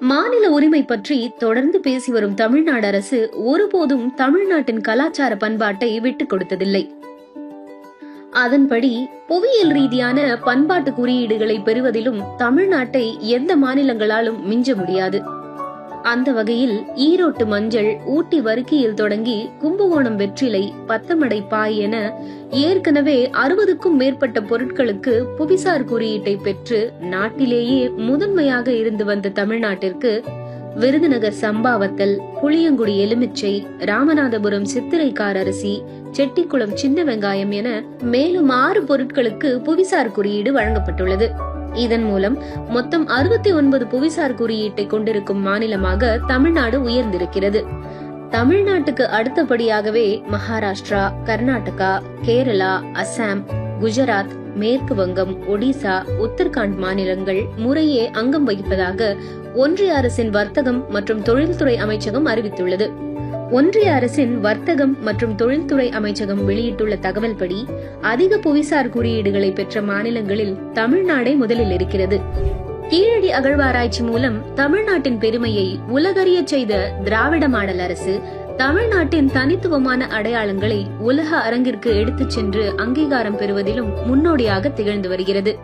மாநில உரிமை பற்றி தொடர்ந்து பேசி வரும் தமிழ்நாடு அரசு ஒருபோதும் தமிழ்நாட்டின் கலாச்சார பண்பாட்டை விட்டுக் கொடுத்ததில்லை. அதன்படி புவியியல் ரீதியான பண்பாட்டு குறியீடுகளை பெறுவதிலும் தமிழ்நாட்டை எந்த மாநிலங்களாலும் மிஞ்ச முடியாது. அந்த வகையில் ஈரோட்டு மஞ்சள் ஊட்டி வறுக்கியில் தொடங்கி கும்பகோணம் வெற்றிலை பத்தமடை பாய் என ஏற்கனவே அறுபதுக்கும் மேற்பட்ட பொருட்களுக்கு புவிசார் குறியீட்டை பெற்று நாட்டிலேயே முதன்மையாக இருந்து வந்த தமிழ்நாட்டிற்கு விருதுநகர் சம்பாவத்தல் புளியங்குடி எலுமிச்சை ராமநாதபுரம் சித்திரைக்கார் அரிசி செட்டிக்குளம் சின்ன வெங்காயம் என மேலும் ஆறு பொருட்களுக்கு புவிசார் குறியீடு வழங்கப்பட்டுள்ளது. இதன் மூலம் மொத்தம் அறுபத்தி ஒன்பது புவிசார் குறியீட்டை கொண்டிருக்கும் மாநிலமாக தமிழ்நாடு உயர்ந்திருக்கிறது. தமிழ்நாட்டுக்கு அடுத்தபடியாகவே மகாராஷ்டிரா கர்நாடகா கேரளா அசாம் குஜராத் மேற்கு வங்கம் ஒடிசா உத்தரகாண்ட் மாநிலங்கள் முறையே அங்கம் வகிப்பதாக ஒன்றிய அரசின் வர்த்தகம் மற்றும் தொழில்துறை அமைச்சகம் அறிவித்துள்ளது. ஒன்றிய அரசின் வர்த்தகம் மற்றும் தொழில்துறை அமைச்சகம் வெளியிட்டுள்ள தகவல்படி அதிக புவிசார் குறியீடுகளை பெற்ற மாநிலங்களில் தமிழ்நாடே முதலில் இருக்கிறது. கீழடி அகழ்வாராய்ச்சி மூலம் தமிழ்நாட்டின் பெருமையை உலகறிய செய்த திராவிட மாடல் அரசு தமிழ்நாட்டின் தனித்துவமான அடையாளங்களை உலக அரங்கிற்கு எடுத்துச் சென்று அங்கீகாரம் பெறுவதிலும் முன்னோடியாக திகழ்ந்து வருகிறது.